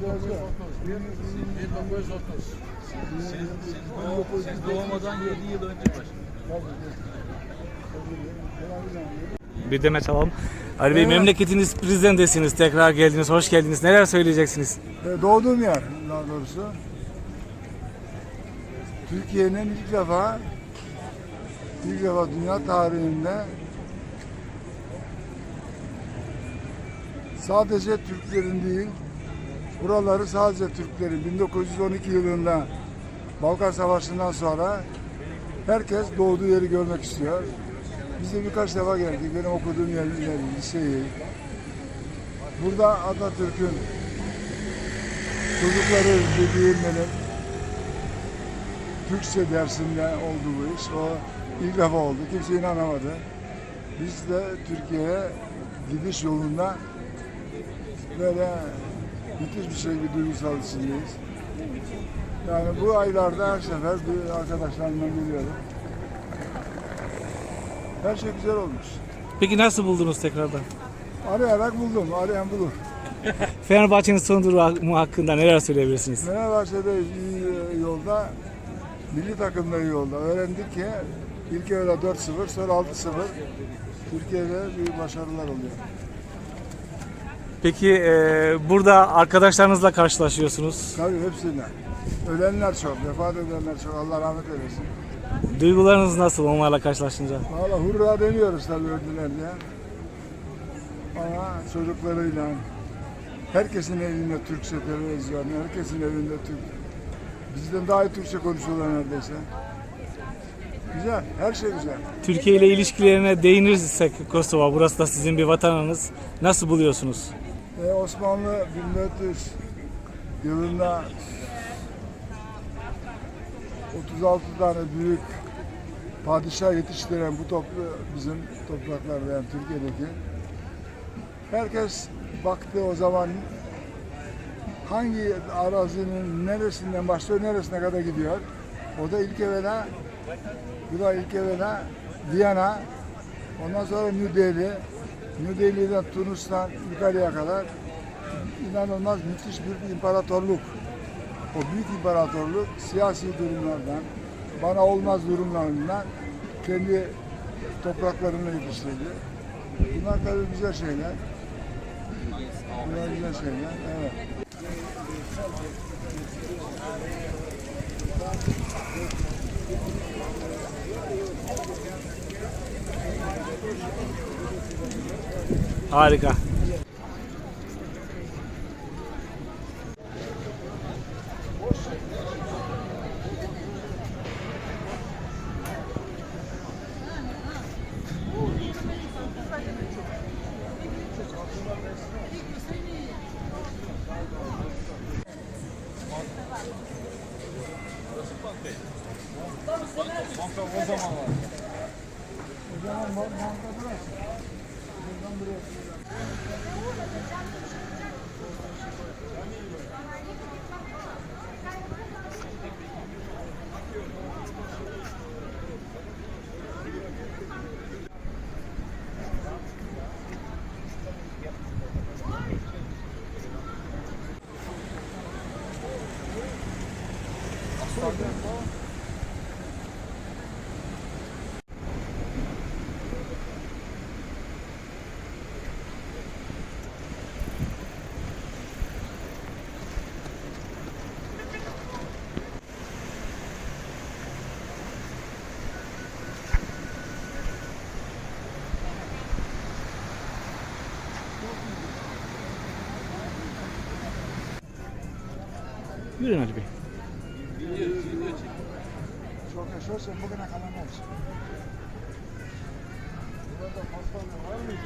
1930. 1930. Siz, siz, siz doğmadan 7 yıl önce başladı. Bir demet alalım. Ali Bey memleketiniz Prizren'desiniz. Tekrar geldiniz. Hoş geldiniz. Neler söyleyeceksiniz? E, Doğduğum yer daha doğrusu. Türkiye'nin ilk defa ilk defa dünya tarihinde sadece Türklerin değil buraları sadece Türklerin 1912 yılında Balkan Savaşı'ndan sonra herkes doğduğu yeri görmek istiyor. Biz de birkaç defa geldik. Benim okuduğum yer, yer liseyi. Burada Atatürk'ün Çocukları dediğim benim Türkçe dersinde oldu bu iş. O ilk defa oldu. Kimse inanamadı. Biz de Türkiye'ye gidiş yolunda böyle müthiş bir şey bir duygusal içindeyiz. Yani bu aylarda her sefer bir arkadaşlarımla geliyorum. Her şey güzel olmuş. Peki nasıl buldunuz tekrardan? Arayarak buldum. Arayan bulur. Fenerbahçe'nin son durumu hakkında neler söyleyebilirsiniz? Fenerbahçe'de iyi yolda, milli takımda iyi yolda. Öğrendik ki ilk yarıda 4-0, sonra 6-0. Türkiye'de büyük başarılar oluyor. Peki e, burada arkadaşlarınızla karşılaşıyorsunuz. Tabii hepsinden. Ölenler çok, vefat edenler çok. Allah rahmet eylesin. Duygularınız nasıl onlarla karşılaşınca? Valla hurra demiyoruz tabii öldüler diye. Ama çocuklarıyla, herkesin elinde Türkçe televizyon, herkesin elinde Türk. Bizden daha iyi Türkçe konuşuyorlar neredeyse. Güzel, her şey güzel. Türkiye ile ilişkilerine değinirsek Kosova, burası da sizin bir vatanınız. Nasıl buluyorsunuz? E, Osmanlı 1400 yılında 36 tane büyük padişah yetiştiren bu toplu bizim topraklarda yani Türkiye'deki herkes baktı o zaman hangi arazinin neresinden başlıyor neresine kadar gidiyor. O da ilk evvela bu da ilk evvela Viyana ondan sonra New Delhi New Delhi'den Tunus'tan yukarıya kadar inanılmaz müthiş bir imparatorluk. O büyük imparatorluk siyasi durumlardan, bana olmaz durumlarından kendi topraklarına yetiştirdi. Bunlar tabii güzel şeyler. Bunlar güzel şeyler. Evet. Harika. O zaman banka burası. Buradan buraya. Buyurun Ali Bey. Çok yaşarsan bugüne kalamaz. Burada pastane var mıydı?